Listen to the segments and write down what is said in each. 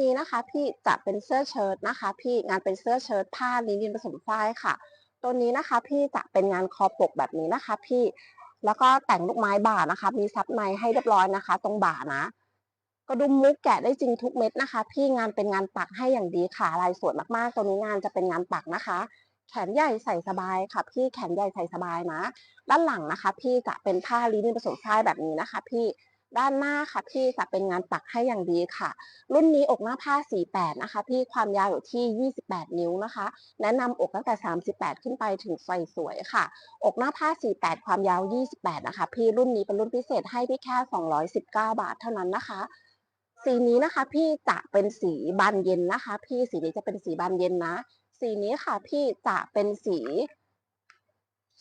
นี้นะคะ พี่จะเป็นเสื้อเชิ้ตนะคะ พี่งานเป็นเสื้อเชิ้ตผ้าลินินผสมฝ้ายค่ะ ตัวนี้นะคะ พี่จะเป็นงานคอปกแบบนี้นะคะ พี่แล้วก็แต่งลูกไม้บ่านะคะ มีซับในให้เรียบร้อยนะคะ ตรงบ่านะกระดุมมุกแกะได้จริงทุกเม็ดนะคะ พี่งานเป็นงานปักให้อย่างดีค่ะลายสวยมากๆ ตัวนี้งานจะเป็นงานปักนะคะ แขนใหญ่ใส่สบายค่ะ พี่แขนใหญ่ใส่สบายนะ ด้านหลังนะคะ พี่จะเป็นผ้าลินินผสมฝ้ายแบบนี้นะคะ พี่ ด้านหน้าค่ะพี่จะเป็นงานปักให้อย่างดีค่ะ รุ่นนี้อกหน้าผ้า 48 นะคะ พี่ความยาวอยู่ที่ 28 นิ้วนะคะ แนะนำอกตั้งแต่ 38 ขึ้นไปถึงไฟสวยค่ะ อกหน้าผ้า 48 ความยาว 28 นะคะ พี่รุ่นนี้เป็นรุ่นพิเศษให้พี่แค่ 219 บาทเท่านั้นนะคะสีนี้นะคะพี่จะเป็นสีบานเย็นนะคะ พี่สีนี้จะเป็นสีบานเย็นนะ สีนี้ค่ะพี่จะเป็นสี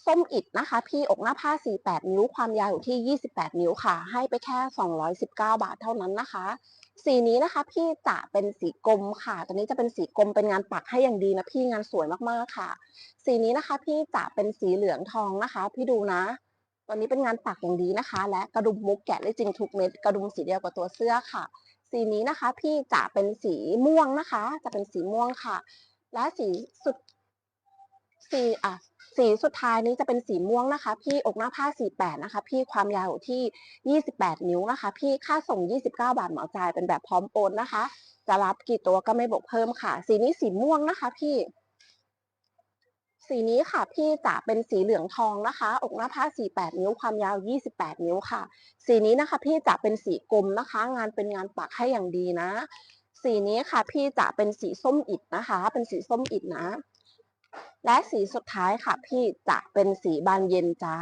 ส้มอิดนะคะ พี่อกหน้าผ้า 48 นิ้ว ความยาวอยู่ที่ 28 นิ้วค่ะ ให้ไปแค่ 219 บาทเท่านั้นนะคะ สีนี้นะคะพี่จะเป็นสีกลมค่ะ ตัวนี้จะเป็นสีกลมเป็นงานปักให้อย่างดีนะพี่งานสวยมากๆค่ะ สีนี้นะคะ พี่จะเป็นสีเหลืองทองนะคะ พี่ดูนะตัวนี้เป็นงานปักอย่างดีนะคะ และกระดุมมุกแกะได้จริงทุกเม็ดกระดุมสีเดียวกับตัวเสื้อค่ะ สีนี้นะคะ พี่จะเป็นสีม่วงนะคะ จะเป็นสีม่วงค่ะ และสีสุด สีอะสีสุดท้ายนี้จะเป็นสีม่วงนะคะ พี่อกหน้าผ้า 48 นะคะ พี่ความยาวอยู่ที่ 28 นิ้วนะคะ พี่ค่าส่ง 29 บาทเหมาจ่ายเป็นแบบพร้อมโอนนะคะ จะรับกี่ตัวก็ไม่บวกเพิ่มค่ะ สีนี้สีม่วงนะคะ พี่ สีนี้ค่ะพี่จะเป็นสีเหลืองทองนะคะ อกหน้าผ้า 48 นิ้วความยาว 28 นิ้วค่ะ สีนี้นะคะ พี่จะเป็นสีกลมนะคะ งานเป็นงานปักให้อย่างดีนะ สีนี้ค่ะ พี่จะเป็นสีส้มอิฐนะคะ เป็นสีส้มอิฐนะ และสีสุดท้ายค่ะพี่จะเป็นสีบานเย็นจ้า